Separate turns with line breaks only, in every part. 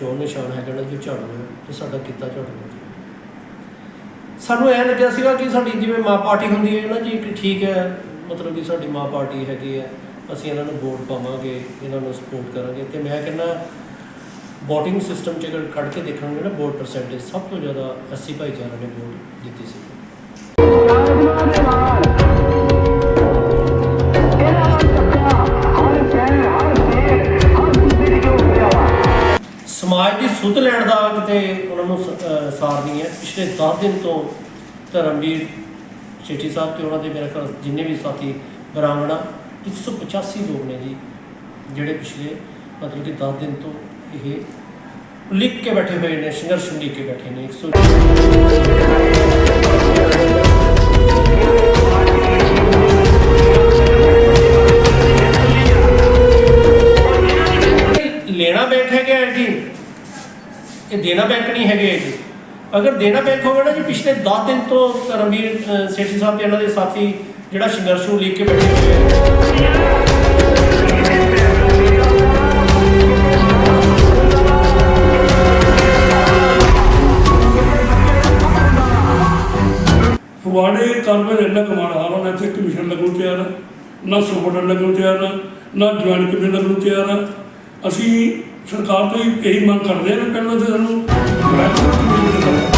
ਚੋਣ ਨਿਸ਼ਾਨ ਹੈਗਾ ਨਾ ਜੋ ਝੜ ਹੈ ਤੇ ਸਾਡਾ ਕੀਤਾ ਝੜ ਹੈ ਸਾਨੂੰ ਐ ਲੱਗਿਆ ਸੀਗਾ ਕਿ ਸਾਡੀ ਜਿਵੇਂ ਮਾਂ ਪਾਰਟੀ ਹੁੰਦੀ ਹੈ ਨਾ ਜੀ, ਕਿ ਠੀਕ ਹੈ, ਮਤਲਬ ਕਿ ਸਾਡੀ ਮਾਂ ਪਾਰਟੀ ਹੈਗੀ ਹੈ, ਅਸੀਂ ਇਹਨਾਂ ਨੂੰ ਵੋਟ ਪਾਵਾਂਗੇ, ਇਹਨਾਂ ਨੂੰ ਸਪੋਰਟ ਕਰਾਂਗੇ ਤੇ ਮੈਂ ਕਹਿੰਦਾ VOTING ਸਿਸਟਮ ਚ ਅਗਰ ਕੱਢ ਕੇ ਦੇਖਾਂਗੇ ਨਾ ਵੋਟ ਪਰਸੈਂਟੇਜ ਸਭ ਤੋਂ ਜ਼ਿਆਦਾ 80 ਭਾਈਚਾਰਾ ਨੇ ਵੋਟ ਦਿੱਤੀ ਸੀ। ਸਮਾਜ ਦੀ ਸੁੱਧ ਲੈਣ ਦਾ ਕਿਤੇ ਉਹਨਾਂ ਨੂੰ ਸਾਰ ਨਹੀਂ ਹੈ। ਪਿਛਲੇ 10 ਦਿਨ ਤੋਂ ਧਰਮਵੀਰ ਸੇਠੀ ਸਾਹਿਬ ਤੇ ਉਹਨਾਂ ਦੇ ਮੇਰੇ ਖਿਆਲ ਜਿੰਨੇ ਵੀ ਸਾਥੀ ਬਰਾਂਗਣਾ 185 ਲੋਕ ਨੇ ਜੀ, ਜਿਹੜੇ ਪਿਛਲੇ ਮਤਲਬ ਕਿ 10 ਦਿਨ ਤੋਂ ਇਹ ਲਿਖ ਕੇ ਬੈਠੇ ਹੋਏ ਨੇ, ਸੰਘਰਸ਼ ਲਿਖ ਕੇ ਬੈਠੇ ਨੇ। 100 ਇਹ ਦੇਣਾ ਬੈਂਕ ਨਹੀਂ ਹੈਗੇ ਜੀ ਅਗਰ ਦੇਣਾ ਬੈਂਕ ਹੋਵੇ ਨਾ ਜੀ, ਪਿਛਲੇ 10 ਦਿਨ ਤੋਂ ਰਣਬੀਰ ਸੇਠੀ ਸਾਹਿਬ ਤੇ ਇਹਨਾਂ ਦੇ ਸਾਥੀ ਜਿਹੜਾ ਸੰਘਰਸ਼ ਨੂੰ ਲਿਖ ਕੇ ਬੈਠੇ ਹੋਏ ਆ
ਫਗਵਾੜੇ ਕਾਰਵਾਈ ਇੰਨਾ ਕਮਾਣਾ ਹਾਲਾਂ ਨੇ ਇੱਥੇ ਕਮਿਸ਼ਨ ਲੱਗੂ ਤਿਆਰ, ਨਾ ਸੁਪਰਡੈਂਟ ਲੱਗੂ ਤਿਆਰ, ਨਾ ਜੁਆਇੰਟ ਕਮਿਸ਼ਨ ਲੱਗੂ ਤਿਆਰ ਆ। ਅਸੀਂ ਸਰਕਾਰ ਤੋਂ ਇਹੀ ਮੰਗ ਕਰਦੇ ਹਾਂ ਕਿ ਪਹਿਲਾਂ ਤਾਂ ਸਾਨੂੰ ਜੁਆਇੰਟ ਦਿੱਤਾ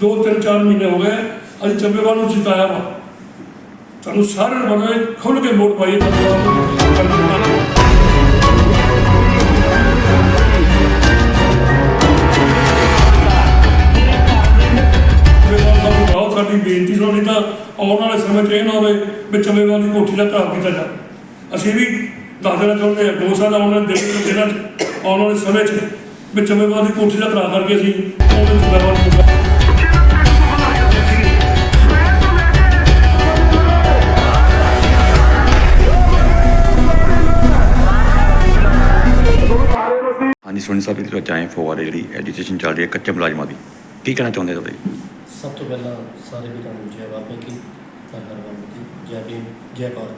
ਦੋ ਤਿੰਨ ਚਾਰ ਮਹੀਨੇ ਹੋ ਗਏ ਅਸੀਂ ਚੱਬੇਵਾਲ ਨੂੰ ਜਿਤਾਇਆ ਵਾ। ਤੁਹਾਨੂੰ ਸਾਰਿਆਂ ਨੂੰ ਪਤਾ ਹੈ ਕੇ ਵੋਟ ਪਾਈਏ ਚੱਬੇਵਾਲ ਸਾਡੀ ਬੇਨਤੀ ਸੁਣੀ ਤਾਂ ਆਉਣ ਵਾਲੇ ਸਮੇਂ 'ਚ ਇਹ ਨਾ ਹੋਵੇ ਵੀ ਚੱਬੇਵਾਲ ਦੀ ਕੋਠੀ ਦਾ ਘਰ ਕੀਤਾ ਜਾਵੇ। ਅਸੀਂ ਵੀ ਦੱਸ ਦੇਣਾ ਚਾਹੁੰਦੇ ਹਾਂ, ਦੋ ਸਾਲ ਆਉਣ ਵਾਲੇ ਦਿਨ ਚ ਦਿਨਾਂ ਆਉਣ ਵਾਲੇ ਸਮੇਂ 'ਚ ਵੀ ਚੱਬੇਵਾਲ ਦੀ ਕੋਠੀ ਦਾ ਘਰ ਕਰਕੇ ਅਸੀਂ ਉਹਦੇ ਚੱਬੇਵਾਲ ਨੂੰ
ਹਾਂਜੀ ਸੁਣੀ ਸਾਹਿਬ, ਇਹਦੇ ਵਿੱਚ ਆਏ ਫੋਰ ਜਿਹੜੀ ਐਜੂਕੇਸ਼ਨ ਚੱਲ ਰਹੀ ਹੈ, ਕੱਚੇ ਮੁਲਾਜ਼ਮਾਂ ਦੀ। ਕੀ ਕਹਿਣਾ ਚਾਹੁੰਦੇ ਤੁਹਾਡੇ
ਸਭ ਤੋਂ ਪਹਿਲਾਂ ਸਾਰੇ ਵੀਰਾਂ ਨੂੰ ਜੈ ਬਾਬੇ ਕੀ ਹਰ ਹਰ ਵੰਦ ਕੀ, ਜੈ ਭੀਮ, ਜੈ ਭਾਰਤ।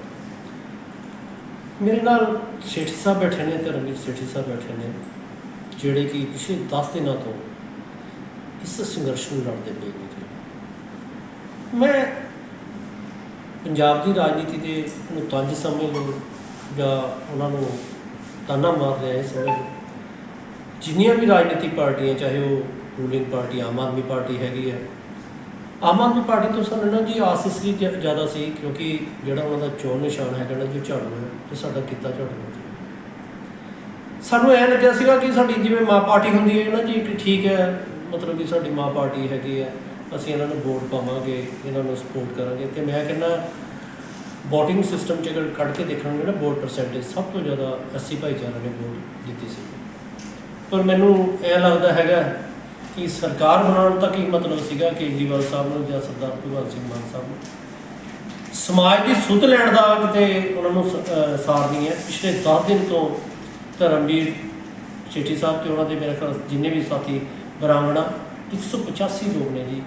ਮੇਰੇ ਨਾਲ ਸੇਠੀ ਸਾਹਿਬ ਬੈਠੇ ਨੇ ਤੇ ਰਣਜੀਤ ਸੇਠੀ ਸਾਹਿਬ ਬੈਠੇ ਨੇ, ਜਿਹੜੇ ਕਿ ਪਿਛਲੇ 10 ਦਿਨਾਂ ਤੋਂ ਇਸ ਸੰਘਰਸ਼ ਨੂੰ ਲੜਦੇ ਪਏ ਨੇ। ਮੈਂ ਪੰਜਾਬ ਦੀ ਰਾਜਨੀਤੀ ਦੇ ਨੂੰ ਤੰਜ ਸਮਝ ਲਓ ਜਾਂ ਉਹਨਾਂ ਨੂੰ ਤਾਨਾ ਮਾਰ ਰਿਹਾ ਇਹ ਸਮਝ ਜਿੰਨੀਆਂ ਵੀ ਰਾਜਨੀਤਿਕ ਪਾਰਟੀਆਂ, ਚਾਹੇ ਉਹ ruling party, Aam Aadmi party ਹੈਗੀ ਹੈ ਆਮ ਆਦਮੀ ਪਾਰਟੀ ਤੋਂ ਸਾਨੂੰ ਨਾ ਜੀ ਆਸ ਇਸ ਲਈ ਜ- ਜ਼ਿਆਦਾ ਸੀ ਕਿਉਂਕਿ ਜਿਹੜਾ ਉਹਨਾਂ ਦਾ ਚੋਣ ਨਿਸ਼ਾਨ ਹੈਗਾ ਨਾ ਜੋ ਝਾੜੂ ਹੈ, ਤੇ ਸਾਡਾ ਕਿੱਤਾ ਝਾੜੂ ਹੈ ਸਾਨੂੰ ਐ ਲੱਗਿਆ ਸੀਗਾ ਕਿ ਸਾਡੀ ਜਿਵੇਂ ਮਾਂ ਪਾਰਟੀ ਹੁੰਦੀ ਹੈ ਨਾ ਜੀ ਕਿ ਠੀਕ ਹੈ, ਮਤਲਬ ਕਿ ਸਾਡੀ ਮਾਂ ਪਾਰਟੀ ਹੈਗੀ ਹੈ, ਅਸੀਂ ਇਹਨਾਂ ਨੂੰ ਵੋਟ ਪਾਵਾਂਗੇ, ਇਹਨਾਂ ਨੂੰ ਸਪੋਰਟ ਕਰਾਂਗੇ, ਤੇ ਮੈਂ ਕਹਿੰਦਾ VOTING ਸਿਸਟਮ ਚ ਅਗਰ ਕੱਢ ਕੇ ਦੇਖਾਂਗੇ ਨਾ ਵੋਟ ਪਰਸੈਂਟੇਜ ਸਭ ਤੋਂ ਜ਼ਿਆਦਾ 80 ਭਾਈਚਾਰਾ ਨੇ ਵੋਟ ਦਿੱਤੀ ਸੀ। ਪਰ ਮੈਨੂੰ ਇਹ ਲੱਗਦਾ ਹੈਗਾ ਕਿ ਸਰਕਾਰ ਬਣਾਉਣ ਦਾ ਕੀ ਮਤਲਬ ਸੀਗਾ ਕੇਜਰੀਵਾਲ ਸਾਹਿਬ ਨੂੰ ਜਾਂ ਸਰਦਾਰ ਭਗਵੰਤ ਸਿੰਘ ਮਾਨ ਸਾਹਿਬ ਨੂੰ? ਸਮਾਜ ਦੀ ਸੁੱਧ ਲੈਣ ਦਾ ਕਿਤੇ ਉਹਨਾਂ ਨੂੰ ਸਾਰ ਨਹੀਂ ਹੈ। ਪਿਛਲੇ 10 ਦਿਨ ਤੋਂ ਧਰਮਵੀਰ ਸੇਠੀ ਸਾਹਿਬ ਤੇ ਉਹਨਾਂ ਦੇ ਮੇਰੇ ਖਿਆਲ ਜਿੰਨੇ ਵੀ ਸਾਥੀ ਬਰਾਂਗਣਾ 185 ਲੋਕ ਨੇ ਜੀ,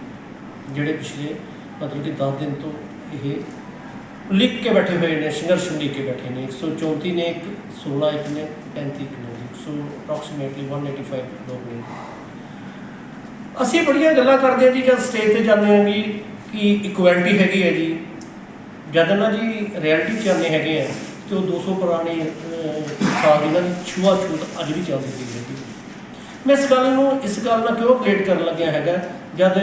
ਜਿਹੜੇ ਪਿਛਲੇ ਮਤਲਬ ਕਿ 10 ਦਿਨ ਤੋਂ ਇਹ ਲਿਖ ਕੇ ਬੈਠੇ ਹੋਏ ਨੇ, ਸੰਘਰਸ਼ ਲਿਖ ਕੇ ਬੈਠੇ ਨੇ। 134 ਨੇ, ਇੱਕ 16 ਇੱਕ ਨੇ 35 ਇੱਕ ਨੇ ਜੀ। ਸੋ ਅਪਰੋਕਸੀਮੇਟਲੀ 185 ਲੋਕ ਨੇ ਜੀ। ਅਸੀਂ ਬੜੀਆਂ ਗੱਲਾਂ ਕਰਦੇ ਹਾਂ ਜੀ ਜਦ ਸਟੇਜ ਤੇ ਜਾਂਦੇ ਹਾਂ ਜੀ ਕਿ ਇਕੁਐਲਿਟੀ ਹੈਗੀ ਹੈ ਜੀ। ਜਦ ਨਾ ਜੀ ਰਿਐਲਿਟੀ ਚ ਆਉਂਦੇ ਹੈਗੇ ਆ ਤੇ ਉਹ 200 ਪੁਰਾਣੇ ਅਹ, ਸਾਲ ਦੀ ਨਾ ਛੂਆ ਛੂਤ ਅੱਜ ਵੀ ਚੱਲਦੀ ਪਈ ਹੈ ਜੀ। ਮੈਂ ਇਸ ਗੱਲ ਨੂੰ ਇਸ ਗੱਲ ਨਾਲ ਕਿਉਂ ਅਪਡੇਟ ਕਰਨ ਲੱਗਿਆ ਹੈਗਾ ਜਦ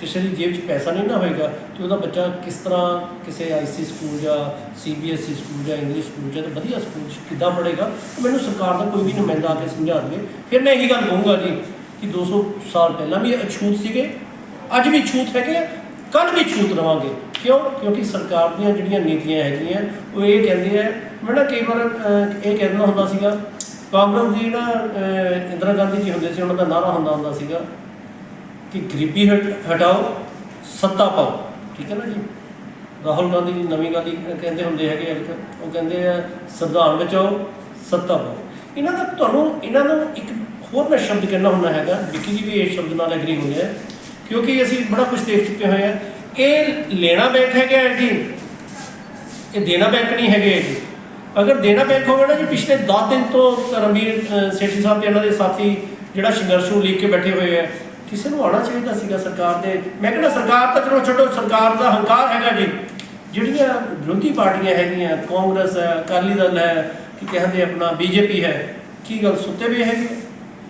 ਕਿਸੇ ਦੀ ਜੇਬ 'ਚ ਪੈਸਾ ਨਹੀਂ ਨਾ ਹੋਏਗਾ ਤੇ ਉਹਦਾ ਬੱਚਾ ਕਿਸ ਤਰ੍ਹਾਂ ਕਿਸੇ ਆਈਸੀ ਸਕੂਲ ਜਾਂ ਸੀਬੀਐਸਈ ਸਕੂਲ ਜਾਂ ਇੰਗਲਿਸ਼ ਸਕੂਲ ਜਾਂ ਵਧੀਆ ਸਕੂਲ 'ਚ ਕਿੱਦਾਂ ਪੜ੍ਹੇਗਾ ਮੈਨੂੰ ਸਰਕਾਰ ਦਾ ਕੋਈ ਵੀ ਨੁਮਾਇੰਦਾ ਆ ਕੇ ਸਮਝਾ ਦੇਵੇ। ਫਿਰ ਮੈਂ ਇਹੀ ਗੱਲ ਕਹੂੰਗਾ ਜੀ ਕਿ 200 ਸਾਲ ਪਹਿਲਾਂ ਵੀ ਅਛੂਤ ਸੀਗੇ, ਅੱਜ ਵੀ ਛੂਤ ਹੈਗੇ ਕੱਲ ਵੀ ਛੂਤ ਰਵਾਂਗੇ। ਕਿਉਂ? ਕਿਉਂਕਿ ਸਰਕਾਰ ਦੀਆਂ ਜਿਹੜੀਆਂ ਨੀਤੀਆਂ ਹੈਗੀਆਂ, ਉਹ ਇਹ ਕਹਿੰਦੇ ਆ, ਮੈਂ ਨਾ ਕਈ ਵਾਰ ਇਹ ਕਹਿੰਦਾ ਹੁੰਦਾ ਸੀਗਾ, ਕਾਂਗਰਸ ਦੀ ਨਾ ਇੰਦਰਾ ਗਾਂਧੀ ਜੀ ਹੁੰਦੇ ਸੀ, ਉਹਨਾਂ ਦਾ ਨਾਰਾ ਹੁੰਦਾ ਹੁੰਦਾ ਸੀਗਾ ਕਿ ਗਰੀਬੀ ਹਟ- ਹਟਾਓ, ਸੱਤਾ ਪਾਓ। ਠੀਕ ਹੈ ਨਾ ਜੀ? ਰਾਹੁਲ ਗਾਂਧੀ ਜੀ ਨਵੀਂ ਗਾਂਧੀ ਕਹਿੰਦੇ ਹੁੰਦੇ ਹੈਗੇ ਅੱਜ ਉਹ ਕਹਿੰਦੇ ਆ, ਸੰਵਿਧਾਨ ਬਚਾਓ, ਸੱਤਾ ਪਾਓ। ਇਹਨਾਂ ਦਾ ਤੁਹਾਨੂੰ, ਇਹਨਾਂ ਨੂੰ ਇੱਕ ਹੋਰ ਮੈਂ ਸ਼ਬਦ ਕਹਿਣਾ ਹੁੰਦਾ ਹੈਗਾ, ਵਿੱਕੀ ਜੀ ਵੀ ਇਹ ਸ਼ਬਦ ਨਾਲ ਐਗਰੀ ਹੁੰਦੇ ਆ, ਕਿਉਂਕਿ ਅਸੀਂ ਬੜਾ ਕੁਝ ਦੇਖ ਚੁੱਕੇ ਹੋਏ ਆ। ਇਹ ਲੈਣਾ ਬੈਂਕ ਹੈਗਾ ਹੈ ਜੀ। ਇਹ ਦੇਣਾ ਬੈਂਕ ਨਹੀਂ ਹੈਗੇ ਇਹ। ਜੀ ਅਗਰ ਦੇਣਾ ਬੈਂਕ ਹੋਵੇ ਨਾ ਜੀ, ਪਿਛਲੇ 10 ਦਿਨ ਤੋਂ ਰਣਵੀਰ ਸੇਠੀ ਸਾਹਿਬ ਤੇ ਇਹਨਾਂ ਦੇ ਸਾਥੀ ਜਿਹੜਾ ਸੰਘਰਸ਼ ਨੂੰ ਲੀਕ ਕੇ ਬੈਠੇ ਹੋਏ ਆ, ਕਿਸੇ ਨੂੰ ਆਉਣਾ ਚਾਹੀਦਾ ਸੀਗਾ ਸਰਕਾਰ ਦੇ। ਮੈਂ ਕਹਿੰਦਾ ਸਰਕਾਰ ਤਾਂ ਚਲੋ ਛੱਡੋ, ਸਰਕਾਰ ਦਾ ਹੰਕਾਰ ਹੈਗਾ ਜੀ। ਜਿਹੜੀਆਂ ਵਿਰੋਧੀ ਪਾਰਟੀਆਂ ਹੈਗੀਆਂ, ਕਾਂਗਰਸ ਹੈ, ਅਕਾਲੀ ਦਲ ਹੈ, ਕੀ ਕਹਿੰਦੇ ਆਪਣਾ ਬੀਜੇਪੀ ਹੈ, ਕੀ ਗੱਲ ਸੁੱਤੇ ਵੀ ਹੈਗੇ?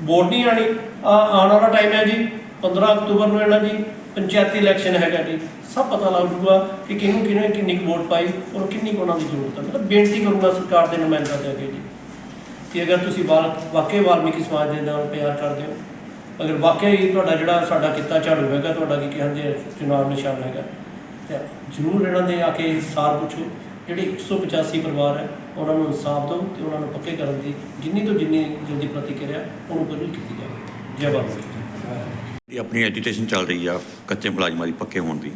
ਵੋਟ ਨਹੀਂ ਆਣੀ। ਆ ਆਉਣ ਵਾਲਾ ਟਾਈਮ ਹੈ ਜੀ 15 ਅਕਤੂਬਰ ਨੂੰ ਇਹਨਾਂ ਦੀ ਪੰਚਾਇਤੀ ਇਲੈਕਸ਼ਨ ਹੈਗਾ ਜੀ। ਸਭ ਪਤਾ ਲੱਗ ਜੂਗਾ ਕਿ ਕਿਹਨੂੰ ਕਿਹਨੇ ਕਿੰਨੀ ਕੁ ਵੋਟ ਪਾਈ ਔਰ ਕਿੰਨੀ ਕੁ ਉਹਨਾਂ ਦੀ ਜ਼ਰੂਰਤ ਹੈ। ਮਤਲਬ ਬੇਨਤੀ ਕਰੂੰਗਾ ਸਰਕਾਰ ਦੇ ਨੁਮਾਇੰਦਿਆਂ ਦੇ ਅੱਗੇ ਜੀ। ਕਿ ਅਗਰ ਤੁਸੀਂ ਵਾਲ ਵਾਕਈ ਵਾਲਮੀਕੀ ਸਮਾਜ ਦੇ ਨਾਲ ਪਿਆਰ ਕਰਦੇ ਹੋ ਅਗਰ ਵਾਕਈ ਤੁਹਾਡਾ ਜਿਹੜਾ ਸਾਡਾ ਕਿੱਤਾ ਝਾੜੂ ਹੈਗਾ ਤੁਹਾਡਾ ਕੀ ਕਹਿੰਦੇ ਆ, ਚੁਣਾਵ ਨਿਸ਼ਾਨ ਹੈਗਾ ਤੇ ਜ਼ਰੂਰ ਇਹਨਾਂ ਦੇ ਆ ਕੇ ਸਾਰ ਪੁੱਛੋ। ਜਿਹੜੇ 185 ਪਰਿਵਾਰ ਹੈ ਉਹਨਾਂ ਨੂੰ ਇਨਸਾਫ ਦਿਓ ਤੇ ਉਹਨਾਂ ਨੂੰ ਪੱਕੇ ਕਰਨ ਦੀ ਜਿੰਨੀ ਤੋਂ ਜਿੰਨੀ ਜਲਦੀ ਪ੍ਰਤੀਕਿਰਿਆ ਉਹਨੂੰ ਪੂਰੀ ਕੀਤੀ ਜਾਵੇ। ਜੈ ਬਾਬਾ
ਜਿਹੜੀ ਆਪਣੀ ਐਜੀਟੇਸ਼ਨ ਚੱਲ ਰਹੀ ਆ ਕੱਚੇ ਮੁਲਾਜ਼ਮਾਂ ਦੀ ਪੱਕੇ ਹੋਣ ਦੀ।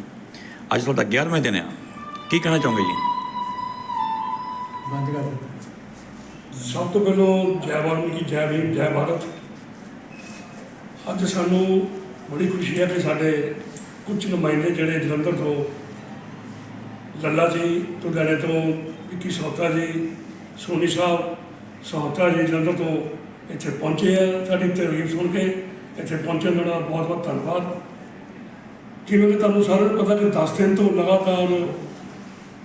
ਅੱਜ ਤੁਹਾਡਾ 11ਵਾਂ ਦਿਨ ਆ। ਕੀ ਕਹਿਣਾ ਚਾਹੋਗੇ ਜੀ?
ਬੰਦ ਕਰ ਦਿੱਤਾ।
ਸਭ ਤੋਂ ਪਹਿਲਾਂ ਜੈ ਵਾਲਮੀਕੀ ਜੈ ਭੀਮ ਜੈ ਭਾਰਤ। ਅੱਜ ਸਾਨੂੰ ਬੜੀ ਖੁਸ਼ੀ ਹੈ ਕਿ ਸਾਡੇ ਕੁਝ ਨੁਮਾਇੰਦੇ ਜਿਹੜੇ ਜਲੰਧਰ ਤੋਂ ਲੱਲਾ ਜੀ ਲੁਧਿਆਣੇ ਤੋਂ ਵਿੱਕੀ ਸੌਤਾ ਜੀ, ਸੋਨੀ ਸਾਹਿਬ ਸੌਤਾ ਜੀ ਜਲੰਧਰ ਤੋਂ ਇੱਥੇ ਪਹੁੰਚੇ ਆ। ਸਾਡੀ ਤਕਲੀਫ ਸੁਣ ਕੇ ਇੱਥੇ ਪਹੁੰਚਣ ਦਾ ਬਹੁਤ ਬਹੁਤ ਧੰਨਵਾਦ। ਜਿਵੇਂ ਕਿ ਤੁਹਾਨੂੰ ਸਾਰਿਆਂ ਨੂੰ ਪਤਾ ਕਿ 10 ਦਿਨ ਤੋਂ ਲਗਾਤਾਰ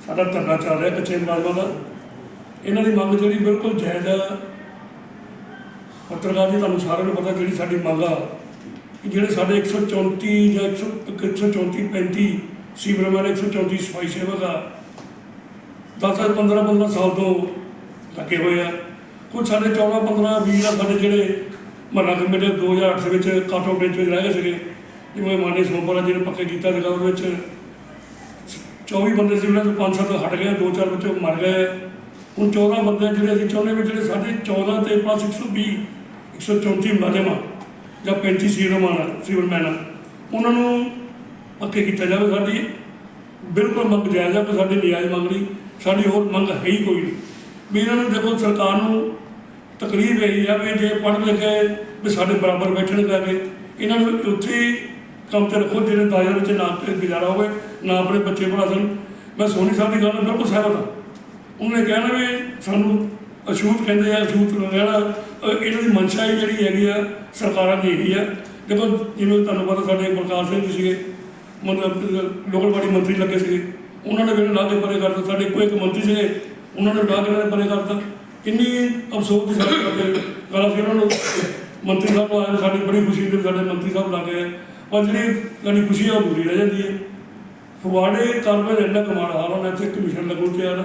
ਸਾਡਾ ਧਰਨਾ ਚੱਲ ਰਿਹਾ ਕੱਚੇ ਮੁਲਾਜ਼ਮਾਂ ਦਾ। ਇਹਨਾਂ ਦੀ ਮੰਗ ਜਿਹੜੀ ਬਿਲਕੁਲ ਜਾਇਜ਼ ਆ। ਪੱਤਰਕਾਰ ਜੀ, ਤੁਹਾਨੂੰ ਸਾਰਿਆਂ ਨੂੰ ਪਤਾ ਜਿਹੜੀ ਸਾਡੀ ਮੰਗ ਆ ਕਿ ਜਿਹੜੇ ਸਾਡੇ 134 ਜਾਂ 134 35 ਸੀਵਰਮੈਨ 134 ਸਫ਼ਾਈ ਸੇਵਕ ਆ 10 15 15 ਸਾਲ ਤੋਂ ਲੱਗੇ ਹੋਏ ਆ। ਕੁਝ ਸਾਡੇ 14 15 20 ਆ ਸਾਡੇ ਜਿਹੜੇ ਮਹੱਲਾ ਕਮੇਟੀ 2008 ਦੇ ਵਿੱਚ ਕਾਟ ਆਊਟ ਵਿੱਚ ਰਹਿ ਗਏ ਸੀਗੇ। ਜਿਵੇਂ ਮਾਨੀ ਸੋਮਪੁਰਾ ਜੀ ਪੱਕੇ ਕੀਤਾ ਸੀਗਾ, ਉਹਦੇ ਵਿੱਚ 24 ਬੰਦੇ ਸੀ, ਉਹਨਾਂ ਤੋਂ ਪੰਜ ਸੱਤ ਹਟ ਗਏ, ਦੋ ਚਾਰ ਬੱਚੇ ਮਰ ਗਏ। ਹੁਣ 14 ਬੰਦੇ ਜਿਹੜੇ ਅਸੀਂ ਚਾਹੁੰਦੇ ਵੀ ਜਿਹੜੇ ਸਾਡੇ 14 ਤੇ ਪਲੱਸ 120 134 ਮੁਲਾਜ਼ਮ ਆ, ਜਾਂ 35 ਸੀਰਮਾਨ ਸੀਵਰਮੈਨ ਆ। ਉਹਨਾਂ ਨੂੰ ਪੱਕੇ ਕੀਤਾ ਜਾਵੇ ਸਾਡੀ? ਬਿਲਕੁਲ ਮੰਗ ਜਾਇਜ਼ ਆ ਕੋਈ ਸਾਡੀ ਨਿਆਜ਼ ਮੰਗ ਨਹੀਂ। ਸਾਡੀ ਹੋਰ ਮੰਗ ਹੈ ਹੀ ਕੋਈ ਨਹੀਂ। ਵੀ ਇਹਨਾਂ ਨੂੰ ਦੇਖੋ, ਸਰਕਾਰ ਨੂੰ ਤਕਲੀਫ ਇਹੀ ਆ ਵੀ ਜੇ ਪੜ੍ਹ ਲਿਖੇ ਵੀ ਸਾਡੇ ਬਰਾਬਰ ਬੈਠਣ ਕਰਕੇ ਇਹਨਾਂ ਨੂੰ ਉੱਥੇ ਹੀ ਕੰਮ ਤੇ ਰੱਖੋ, ਜਿਹੜੇ ਦਾਇਰੇ ਵਿੱਚ ਨਾ ਗੁਜ਼ਾਰਾ ਹੋਵੇ, ਨਾ ਆਪਣੇ ਬੱਚੇ ਪੜ੍ਹਾ ਸਕਣ। ਮੈਂ ਸੋਨੀ ਸਾਹਿਬ ਦੀ ਗੱਲ ਨਾਲ ਬਿਲਕੁਲ ਸਹਿਮਤ ਹਾਂ। ਉਹਨੇ ਕਹਿਣਾ ਵੀ ਸਾਨੂੰ ਅਸੂਤ ਕਹਿੰਦੇ ਆ, ਅਛੂਤ ਰਹਿਣਾ ਇਹਨਾਂ ਦੀ ਮਨਸ਼ਾ ਹੀ ਜਿਹੜੀ ਹੈਗੀ ਆ, ਸਰਕਾਰਾਂ ਦੀ ਹੈਗੀ ਆ। ਦੇਖੋ, ਜਿਵੇਂ ਤੁਹਾਨੂੰ ਪਤਾ ਸਾਡੇ ਪ੍ਰਕਾਸ਼ ਸਿੰਘ ਜੀ ਸੀਗੇ ਲੋਕਲ ਬਾਡੀ ਮੰਤਰੀ ਲੱਗੇ ਸੀਗੇ। ਉਹਨਾਂ ਨੇ ਮੇਰੇ ਲਾ ਕੇ ਪਰੇ ਕਰਤਾ। ਸਾਡੇ ਕੋਈ ਇੱਕ ਮੰਤਰੀ ਸੀਗੇ। ਉਹਨਾਂ ਨੇ ਲਾ ਕੇ ਇਹਨਾਂ ਪਰੇ ਕਰਤਾ। ਕਿੰਨੀ ਅਫਸੋਸ ਦੀ ਸਾਡੀ ਗੱਲ ਸੀ ਉਹਨਾਂ ਨੂੰ ਮੰਤਰੀ ਸਾਹਿਬ ਆਏ ਸਾਡੀ ਬੜੀ ਖੁਸ਼ੀ ਤੇ ਸਾਡੇ ਮੰਤਰੀ ਸਾਹਿਬ ਲੱਗੇ ਆ। ਪਰ ਜਿਹੜੀ ਸਾਡੀ ਖੁਸ਼ੀ ਆ ਉਹ ਪੂਰੀ ਰਹਿ ਜਾਂਦੀ ਹੈ। ਫਗਵਾੜੇ ਕਾਰਪੋਰੇਟ ਇੰਨਾ ਕਮਾਲ ਹਾਲ ਹੋਣਾ ਇੱਥੇ ਕਮਿਸ਼ਨ ਲੱਗੂ ਤਿਆਰ ਆ,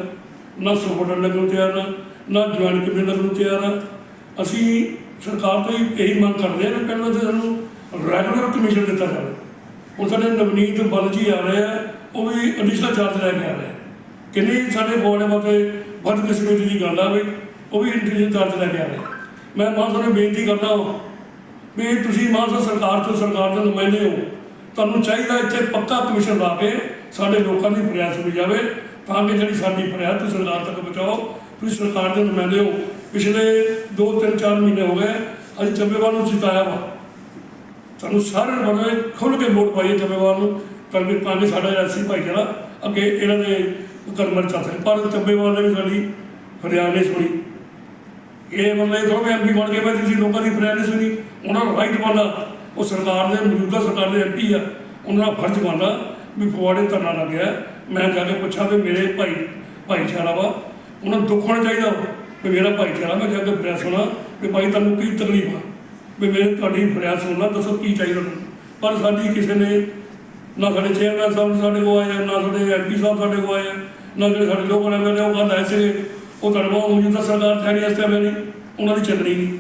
ਨਾ ਸੁਪਰਡੈਂਟ ਲੱਗੂ ਤਿਆਰ ਨਾ ਜੁਆਇੰਟ ਕਮਿਸ਼ਨ ਲੱਗੂ ਤਿਆਰ ਆ। ਅਸੀਂ ਸਰਕਾਰ ਤੋਂ ਹੀ ਇਹੀ ਮੰਗ ਕਰਦੇ ਹਾਂ ਕਿ ਪਹਿਲਾਂ ਤਾਂ ਸਾਨੂੰ ਰੈਗੂਲਰ ਕਮਿਸ਼ਨ ਦਿੱਤਾ ਜਾਵੇ। ਹੁਣ ਸਾਡੇ ਨਵਨੀਤ ਬਲ ਜੀ ਆ ਰਹੇ ਆ, ਉਹ ਵੀ ਐਡੀਸ਼ਨਲ ਚਾਰਜ ਲੈ ਕੇ ਆ ਰਹੇ ਕਿੰਨੀ ਸਾਡੇ ਫਗਵਾੜੇ ਵਾਸਤੇ ਵੱਧ ਕਿਸਮਤ ਦੀ ਗੱਲ ਆ ਵੀ, ਉਹ ਵੀ ਐਡੀਸ਼ਨਲ ਚਾਰਜ ਲੈ ਕੇ ਆ ਰਹੇ ਮੈਂ ਮਾਨ ਸਾਹਿਬ ਨੂੰ ਬੇਨਤੀ ਕਰਦਾ ਹਾਂ ਵੀ ਤੁਸੀਂ ਮਾਨਸਾ ਸਰਕਾਰ ਤੋਂ, ਸਰਕਾਰ ਦੇ ਨੁਮਾਇੰਦੇ ਹੋ, ਤੁਹਾਨੂੰ ਚਾਹੀਦਾ ਇੱਥੇ ਪੱਕਾ ਕਮਿਸ਼ਨ ਲਾ ਕੇ ਸਾਡੇ ਲੋਕਾਂ ਦੀ ਫਰਿਆਦ ਸੁਣੀ ਜਾਵੇ, ਤਾਂ ਕਿ ਜਿਹੜੀ ਸਾਡੀ ਫਰਿਆਦ ਤੁਸੀਂ ਸਰਕਾਰ ਤੱਕ ਪਹੁੰਚਾਓ। ਤੁਸੀਂ ਸਰਕਾਰ ਦੇ ਨੁਮਾਇੰਦੇ ਹੋ। ਪਿਛਲੇ 2 3 4 ਮਹੀਨੇ ਹੋ ਗਏ, ਅਸੀਂ ਚੱਬੇਵਾਲ ਨੂੰ ਜਿਤਾਇਆ ਵਾ। ਸਾਨੂੰ ਸਾਰਿਆਂ ਨੂੰ ਬਣੇ ਖੁੱਲ ਕੇ ਵੋਟ ਪਾਈਏ ਚੱਬੇਵਾਲ ਨੂੰ ਤਾਂ ਕਿ ਸਾਡਾ ਐਸੀ ਭਾਈਚਾਰਾ, ਅੱਗੇ ਇਹਨਾਂ ਦੇ ਕਰਮਰ ਚੱਲ ਸਕੇ ਪਰ ਚੱਬੇਵਾਲ ਨੇ ਵੀ ਸਾਡੀ ਫਰਿਆਦ ਨਹੀਂ ਸੁਣੀ। ਇਹ ਬੰਦੇ ਥੋੜਾ ਐਮਪੀ ਬਣ ਕੇ ਮੈਂ ਤੁਸੀਂ ਲੋਕਾਂ ਦੀ ਫਰਿਆਦ ਨਹੀਂ ਸੁਣੀ। ਉਹਨਾਂ ਦਾ ਰਾਈਟ ਬਣਦਾ ਉਹ ਸਰਕਾਰ ਦੇ, ਮੌਜੂਦਾ ਸਰਕਾਰ ਦੇ ਐਮਪੀ ਆ। ਉਹਨਾਂ ਦਾ ਫਰਜ਼ ਬਣਦਾ ਵੀ ਫਗਵਾੜੇ ਧਰਨਾ ਲੱਗਿਆ ਮੈਂ ਜਾ ਕੇ ਪੁੱਛਾਂ ਵੀ ਮੇਰੇ ਭਾਈ, ਭਾਈਚਾਰਾ ਵਾ, ਉਹਨਾਂ ਨੂੰ ਦੁੱਖ ਹੋਣਾ ਚਾਹੀਦਾ ਵਾ ਵੀ ਮੇਰਾ ਭਾਈਚਾਰਾ, ਮੈਂ ਜਾ ਕੇ ਫਰਿਆਦ ਸੁਣਾ ਵੀ ਭਾਈ ਤੁਹਾਨੂੰ ਕੀ ਤਕਲੀਫ ਆ? ਵੀ ਮੇਰੇ ਤੁਹਾਡੀ ਫਰਿਆਦ ਸੁਣਨਾ ਦੱਸੋ ਕੀ ਚਾਹੀਦਾ ਤੁਹਾਨੂੰ। ਪਰ ਸਾਡੀ ਕਿਸੇ ਨੇ ਨਾ ਸਾਡੇ ਚੇਅਰਮੈਨ ਸਾਹਿਬ ਸਾਡੇ ਕੋਲ ਆਏ ਆ, ਨਾ ਸਾਡੇ ਐਮਪੀ ਸਾਹਿਬ ਸਾਡੇ ਕੋਲ ਆਏ ਆ, ਨਾ ਜਿਹੜੇ ਸਾਡੇ ਲੋਕ ਨੇ ਨੇ ਉਹ ਗੱਲ ਐਸੇ ਉਹ ਧਰਮਾ ਮੌਜੂਦਾ ਸਰਕਾਰ ਠਹਿਰੀ ਇਸ ਟਾਈਮ ਨਹੀਂ ਉਹਨਾਂ ਦੀ ਚੱਲਣੀ ਨਹੀਂ।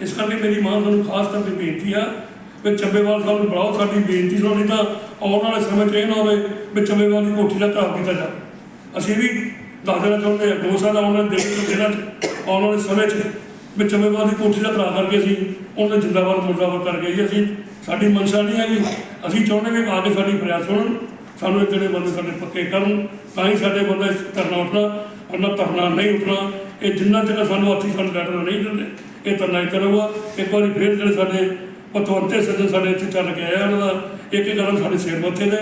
ਇਸ ਕਰਕੇ ਮੇਰੀ ਮਾਂ ਤੁਹਾਨੂੰ ਖਾਸ ਕਰਕੇ ਬੇਨਤੀ ਆ ਵੀ ਚੱਬੇਵਾਲ ਸਾਹਿਬ ਨੂੰ ਬੁਲਾਓ ਸਾਡੀ ਬੇਨਤੀ ਸੁਣੋ ਨਹੀਂ ਤਾਂ ਆਉਣ ਵਾਲੇ ਸਮੇਂ 'ਚ ਇਹ ਨਾ ਹੋਵੇ ਵੀ ਚੱਬੇਵਾਲ ਦੀ ਕੋਠੀ ਦਾ ਘਾਹ ਕੀਤਾ ਜਾਵੇ। ਅਸੀਂ ਵੀ ਦੱਸ ਦੇਣਾ ਚਾਹੁੰਦੇ ਹਾਂ ਦੋ ਸਾਲ ਆਉਣ ਵਾਲੇ ਦਿਨ ਆਉਣ ਵਾਲੇ ਸਮੇਂ 'ਚ ਵੀ ਚੱਬੇਵਾਲ ਦੀ ਕੋਠੀ ਦਾ ਘਾਹ ਕਰਕੇ ਅਸੀਂ ਉਹਨਾਂ ਦਾ ਜਿੰਦਾਬਾਦ ਮੁਰਦਾਬਾਦ ਕਰਕੇ ਜੀ। ਅਸੀਂ ਸਾਡੀ ਮਨਸ਼ਾ ਨਹੀਂ ਹੈਗੀ। ਅਸੀਂ ਚਾਹੁੰਦੇ ਵੀ ਆ ਕੇ ਸਾਡੀ ਫਰਿਆਦ ਸੁਣਨ। ਸਾਨੂੰ ਇਹ ਜਿਹੜੇ ਬੰਦੇ ਸਾਡੇ ਪੱਕੇ ਕਰਨ, ਤਾਂ ਹੀ ਸਾਡੇ ਬੰਦੇ ਧਰਨਾ ਉੱਠਣਾ। ਉਹਨਾਂ ਧਰਨਾ ਨਹੀਂ ਉੱਠਣਾ। ਇਹ ਜਿੰਨਾ ਚਿਰ ਸਾਨੂੰ ਹੱਥੀ ਸਾਨੂੰ ਲੈਟਰ ਨਹੀਂ ਦਿੰਦੇ, ਇਹ ਧਰਨਾ ਹੀ ਕਰੂਗਾ। ਇੱਕ ਵਾਰੀ ਫਿਰ ਜਿਹੜੇ ਸਾਡੇ ਪਤਵੰਤੇ ਸੱਜਣ ਸਾਡੇ ਇੱਥੇ ਚੱਲ ਕੇ ਆਏ ਉਹਨਾਂ ਦਾ ਇੱਕ ਇੱਕ ਕਦਮ ਸਾਡੇ ਸਿਰ ਮੱਥੇ ਦੇ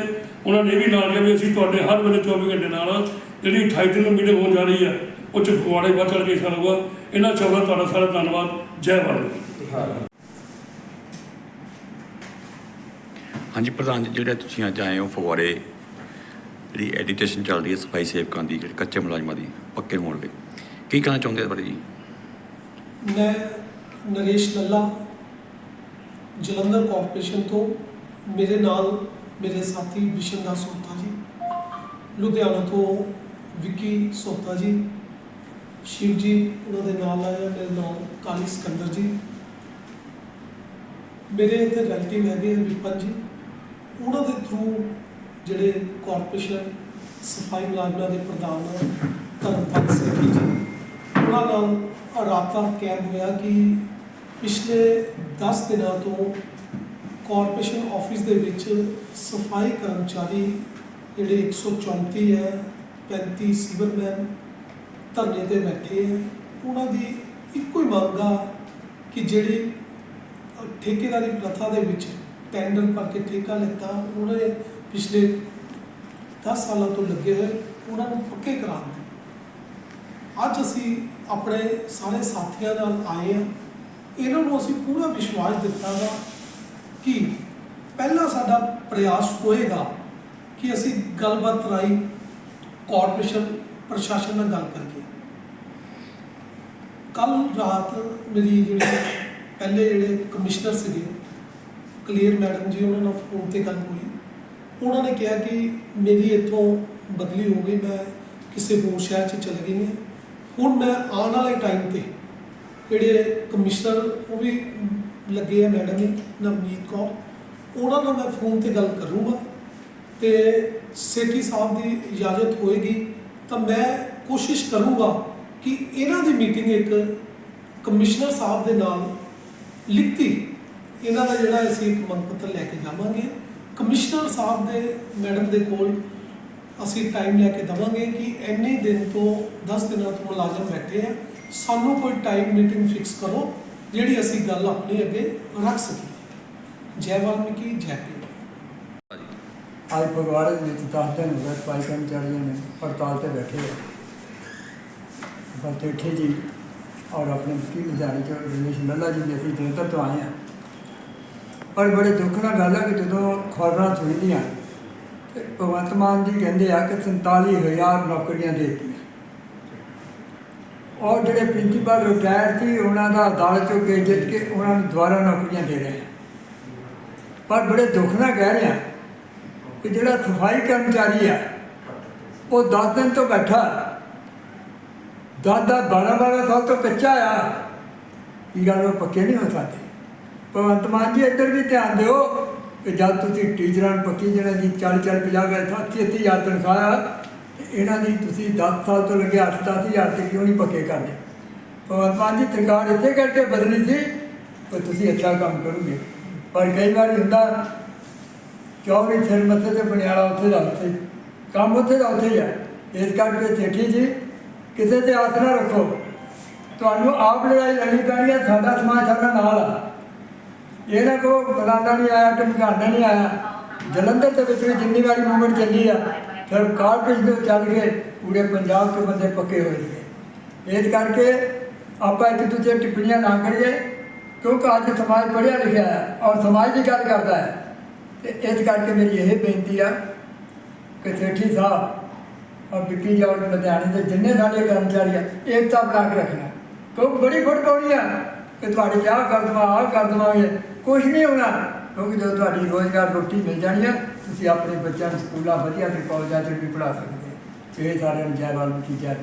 ਉਹਨਾਂ ਨੇ ਇਹ ਵੀ ਨਾਲ ਕਿਹਾ ਵੀ ਅਸੀਂ ਤੁਹਾਡੇ ਹਰ ਵੇਲੇ 24 ਘੰਟੇ ਨਾਲ ਜਿਹੜੀ 28 ਤਰੀਕ ਨੂੰ ਮੀਟਿੰਗ ਹੋਣ ਜਾ ਰਹੀ ਹੈ ਉਹ ਚ ਫਗਵਾੜੇ ਵੱਧ ਚੱਲ ਕੇ ਹਿੱਸਾ ਇਹਨਾਂ ਚੌਦਾਂ ਤੁਹਾਡਾ ਸਾਰਾ ਧੰਨਵਾਦ ਜੈ ਬਾਬਾ
ਹਾਂਜੀ ਪ੍ਰਧਾਨ ਜੀ ਜਿਹੜੇ ਤੁਸੀਂ ਅੱਜ ਆਏ ਹੋ ਫਗਵਾੜੇ ਜਿਹੜੀ ਐਡੀਟੇਸ਼ਨ ਚੱਲ ਰਹੀ ਹੈ ਸਫ਼ਾਈ ਸੇਵਕਾਂ ਦੀ ਜਿਹੜੇ ਕੱਚੇ ਮੁਲਾਜ਼ਮਾਂ ਦੀ ਪੱਕੇ ਹੋਣ ਲਈ ਕੀ ਕਹਿਣਾ ਚਾਹੁੰਦੇ ਹੋ ਬਾਰੇ ਜੀ?
ਮੈਂ ਨਰੇਸ਼ ਨੱਲਾ ਜਲੰਧਰ ਕਾਰਪੋਰੇਸ਼ਨ ਤੋਂ ਮੇਰੇ ਨਾਲ ਮੇਰੇ ਸਾਥੀ ਬਿਸ਼ਨਦਾਸ ਸੋਤਾ ਜੀ ਲੁਧਿਆਣਾ ਤੋਂ ਵਿੱਕੀ ਸੋਤਾ ਜੀ ਸ਼ਿਵ ਜੀ, ਉਹਨਾਂ ਦੇ ਨਾਲ ਆਇਆ ਮੇਰੇ ਨਾਲ ਕਾਲੀ ਸਿਕੰਦਰ ਜੀ। ਮੇਰੇ ਇੱਥੇ ਰਿਲੇਟਿਵ ਹੈਗੇ ਆ ਵਿਪਨ ਜੀ। ਉਹਨਾਂ ਦੇ ਥਰੂ ਜਿਹੜੇ ਕਾਰਪੋਰੇਸ਼ਨ ਸਫ਼ਾਈ ਮੁਲਾਜ਼ਮਾਂ ਦੇ ਪ੍ਰਧਾਨ ਧਰਮਪਾਲ ਸਿੰਘ ਜੀ, ਉਹਨਾਂ ਨਾਲ ਰਾਤਾ ਕੈਂਪ ਹੋਇਆ ਕਿ ਪਿਛਲੇ 10 ਦਿਨਾਂ ਤੋਂ ਕਾਰਪੋਰੇਸ਼ਨ ਆਫਿਸ ਦੇ ਵਿੱਚ ਸਫ਼ਾਈ ਕਰਮਚਾਰੀ ਜਿਹੜੇ 134 ਹੈ 35 ਸੀਵਰਮੈਨ ਧਰਨੇ ਤੇ ਬੈਠੇ ਹੈ ਉਹਨਾਂ ਦੀ ਇੱਕੋ ਹੀ ਮੰਗ ਆ ਕਿ ਜਿਹੜੀ ਠੇਕੇਦਾਰੀ ਪ੍ਰਥਾ ਦੇ ਵਿੱਚ ਟੈਂਡਰ ਭਰ ਕੇ ਠੇਕਾ ਲਿੱਤਾ, ਉਹਨੇ ਪਿਛਲੇ 10 ਸਾਲਾਂ ਤੋਂ ਲੱਗੇ ਹੋਏ, ਉਹਨਾਂ ਨੂੰ ਪੱਕੇ ਕਰਾ ਦੀ ਅੱਜ ਅਸੀਂ ਆਪਣੇ ਸਾਰੇ ਸਾਥੀਆਂ ਨਾਲ ਆਏ ਹਾਂ ਇਹਨਾਂ ਨੂੰ ਅਸੀਂ ਪੂਰਾ ਵਿਸ਼ਵਾਸ ਦਿੱਤਾ ਵਾ ਕਿ ਪਹਿਲਾ ਸਾਡਾ ਪ੍ਰਯਾਸ ਹੋਏਗਾ ਕਿ ਅਸੀਂ ਗੱਲਬਾਤ ਰਾਹੀਂ ਕਾਰਪੋਰੇਸ਼ਨ ਪ੍ਰਸ਼ਾਸਨ ਨਾਲ ਗੱਲ ਕਰਕੇ। ਕੱਲ ਰਾਤ ਮੇਰੀ ਜਿਹੜੀ ਪਹਿਲੇ ਜਿਹੜੇ ਕਮਿਸ਼ਨਰ ਸੀਗੇ, ਕਲੀਅਰ ਮੈਡਮ ਜੀ, ਉਹਨਾਂ ਨਾਲ ਫੋਨ ਤੇ ਗੱਲ ਹੋਈ। ਉਹਨਾਂ ਨੇ ਕਿਹਾ ਕਿ ਮੇਰੀ ਇੱਥੋਂ ਬਦਲੀ ਹੋ ਗਈ, ਮੈਂ ਕਿਸੇ ਹੋਰ ਸ਼ਹਿਰ 'ਚ ਚਲ ਗਈ ਹਾਂ। ਹੁਣ ਮੈਂ ਆਉਣ ਵਾਲੇ ਟਾਈਮ ਤੇ ਜਿਹੜੇ ਕਮਿਸ਼ਨਰ, ਉਹ ਵੀ ਲੱਗੇ ਆ ਮੈਡਮ ਜੀ, ਨਵਨੀਤ ਕੌਰ। ਉਹਨਾਂ ਨਾਲ ਮੈਂ ਫੋਨ ਤੇ ਗੱਲ ਕਰੂੰਗਾ ਤੇ ਸੇਠੀ ਸਾਹਿਬ ਦੀ ਇਜਾਜ਼ਤ ਹੋਏਗੀ। ਤਾਂ ਮੈਂ ਕੋਸ਼ਿਸ਼ ਕਰੂੰਗਾ ਕਿ ਇਹਨਾਂ ਦੀ ਮੀਟਿੰਗ ਇੱਕ ਕਮਿਸ਼ਨਰ ਸਾਹਿਬ ਦੇ ਨਾਲ ਲਿਖਤੀ ਇਹਨਾਂ ਦਾ ਜਿਹੜਾ ਅਸੀਂ ਇੱਕ ਮੰਗ ਪੱਤਰ ਲੈ ਕੇ ਜਾਵਾਂਗੇ। ਕਮਿਸ਼ਨਰ ਸਾਹਿਬ ਦੇ ਮੈਡਮ ਦੇ ਕੋਲ ਅਸੀਂ ਟਾਈਮ ਲੈ ਕੇ ਦਵਾਂਗੇ ਕਿ ਇੰਨੇ ਦਿਨ ਤੋਂ 10 ਦਿਨਾਂ ਤੋਂ ਮੁਲਾਜ਼ਮ ਬੈਠੇ ਆ। ਸਾਨੂੰ ਕੋਈ ਟਾਈਮ ਮੀਟਿੰਗ ਫਿਕਸ ਕਰੋ, ਜਿਹੜੀ ਅਸੀਂ ਗੱਲ ਆਪਣੀ ਅੱਗੇ ਰੱਖ ਸਕੀਏ। ਜੈ ਵਾਲਮੀਕੀ, ਜੈ ਭੀਮ।
ਅੱਜ ਫਗਵਾੜੇ ਦੇ ਵਿੱਚ ਦਸ ਦਿਨ ਹੋ ਗਏ, ਸਫ਼ਾਈ ਕਰਮਚਾਰੀਆਂ ਨੇ ਹੜਤਾਲ ਤੇ ਬੈਠੇ ਆ ਬਤੇਠੇ ਜੀ, ਔਰ ਆਪਣੇ ਵਕੀਲ ਜਾਣੀ ਜੋ ਰਮੇਸ਼ ਲੱਲਾ ਜੀ ਵੀ ਅਸੀਂ ਜਲੰਧਰ ਤੋਂ ਆਏ ਆ ਪਰ ਬੜੇ ਦੁੱਖ ਨਾਲ ਗੱਲ ਹੈ ਕਿ ਜਦੋਂ ਖਬਰਾਂ ਸੁਣਦੀਆਂ, ਤੇ ਭਗਵੰਤ ਮਾਨ ਜੀ ਕਹਿੰਦੇ ਆ ਕਿ 47000 ਨੌਕਰੀਆਂ ਦੇ ਦਿੱਤੀਆਂ। ਔਰ ਜਿਹੜੇ ਪ੍ਰਿੰਸੀਪਲ ਰਿਟਾਇਰ ਸੀ, ਉਹਨਾਂ ਦਾ ਅਦਾਲਤ ਚੋਂ ਕੇਸ ਜਿੱਤ ਕੇ ਉਹਨਾਂ ਨੂੰ ਦੁਬਾਰਾ ਨੌਕਰੀਆਂ ਦੇ ਰਹੇ ਪਰ ਬੜੇ ਦੁੱਖ ਨਾਲ ਕਹਿ ਰਹੇ ਆ ਕਿ ਜਿਹੜਾ ਸਫ਼ਾਈ ਕਰਮਚਾਰੀ ਆ ਉਹ 10 ਦਿਨ ਤੋਂ ਬੈਠਾ 10 ਦਸ 12 12 ਸਾਲ ਤੋਂ ਕੱਚਾ ਆ। ਇਹ ਗੱਲ, ਉਹ ਪੱਕੇ ਨਹੀਂ ਹੋ ਸਕਦੇ। ਭਗਵੰਤ ਮਾਨ ਜੀ, ਇੱਧਰ ਵੀ ਧਿਆਨ ਦਿਓ ਕਿ ਜਦ ਤੁਸੀਂ ਟੀਚਰਾਂ ਨੂੰ ਪੱਕੀ ਜਿਹੜਾ ਦੀ 40 40 50 ਗਏ ਤਾਂ 80 ਅੱਸੀ ਹਜ਼ਾਰ ਤਨਖਾਹ ਆ ਇਹਨਾਂ ਦੀ ਤੁਸੀਂ 10 ਸਾਲ ਤੋਂ ਲੱਗੇ 8 ਦਸ ਹਜ਼ਾਰ ਤੇ ਕਿਉਂ ਨਹੀਂ ਪੱਕੇ ਕਰਦੇ? ਭਗਵੰਤ ਮਾਨ ਜੀ, ਸਰਕਾਰ ਇਸੇ ਕਰਕੇ ਬਦਲੀ ਸੀ ਪਰ ਤੁਸੀਂ ਅੱਛਾ ਕੰਮ ਕਰੋਗੇ। ਪਰ ਕਈ ਵਾਰ ਹੁੰਦਾ ਚੌਵੀ ਸਿਰ ਮੱਥੇ ਤੇ ਬਣਿਆਲਾ ਉੱਥੇ ਦਾ ਉੱਥੇ ਕੰਮ ਉੱਥੇ ਦਾ ਉੱਥੇ ਹੀ ਆ। ਇਸ ਕਰਕੇ ਸੇਠੀ ਜੀ, ਕਿਸੇ ਤੇ ਆਸ ਨਾ ਰੱਖੋ। ਤੁਹਾਨੂੰ ਆਪ ਲੜਾਈ ਲੜਨੀ ਪੈਣੀ ਹੈ ਸਾਡਾ ਸਮਾਜ ਸਾਡਾ ਨਾਲ ਆ। ਇਹ ਨਾ ਕੋ ਫਲਾਣਾ ਨਹੀਂ ਆਇਆ ਟਮਕਾਣਾ ਨਹੀਂ ਆਇਆ। ਜਲੰਧਰ ਦੇ ਵਿੱਚ ਵੀ ਜਿੰਨੀ ਵਾਰੀ ਮੂਵਮੈਂਟ ਚੱਲੀ ਆ, ਫਿਰ ਕਾਰਪੋਰੇਸ਼ਨ ਤੋਂ ਚੱਲ ਕੇ ਪੂਰੇ ਪੰਜਾਬ ਤੋਂ ਬੰਦੇ ਪੱਕੇ ਹੋਏ ਨੇ ਇਸ ਕਰਕੇ ਆਪਾਂ ਇੱਕ ਦੂਜੇ ਟਿੱਪਣੀਆਂ ਨਾ ਕਰੀਏ, ਕਿਉਂਕਿ ਅੱਜ ਸਮਾਜ ਪੜ੍ਹਿਆ ਲਿਖਿਆ ਹੈ ਔਰ ਸਮਾਜ ਦੀ ਗੱਲ ਕਰਦਾ ਹੈ ਤੇ ਇਸ ਕਰਕੇ ਮੇਰੀ ਇਹ ਬੇਨਤੀ ਆ ਕਿ ਸੇਠੀ ਸਾਹਿਬ ਔਰ ਵਿੱਕੀ ਜੀ ਔਰ ਲੁਧਿਆਣੇ ਦੇ ਜਿੰਨੇ ਸਾਡੇ ਕਰਮਚਾਰੀ ਆ ਏਕਤਾ ਬਣਾ ਕੇ ਰੱਖਣਾ। ਕਿਉਂਕਿ ਬੜੀ ਫੁੱਟ ਪਾਉਣੀ ਆ ਕਿ ਤੁਹਾਡੇ ਕਿਆ ਕਰ ਦਵਾਂ, ਆਹ ਕਰ ਦਵਾਂਗੇ। ਕੁਝ ਨਹੀਂ ਹੋਣਾ, ਕਿਉਂਕਿ ਜਦੋਂ ਤੁਹਾਡੀ ਰੋਜ਼ਗਾਰ ਰੋਟੀ ਮਿਲ ਜਾਣੀ ਆ, ਤੁਸੀਂ ਆਪਣੇ ਬੱਚਿਆਂ ਨੂੰ ਸਕੂਲਾਂ, ਵਧੀਆ ਤੇ ਕਾਲਜਾਂ 'ਚ ਵੀ ਪੜ੍ਹਾ ਸਕਦੇ ਹੋ। ਇਹ ਸਾਰਿਆਂ ਨੂੰ ਜੈ ਵਾਲਮੀਕੀ ਜੈ।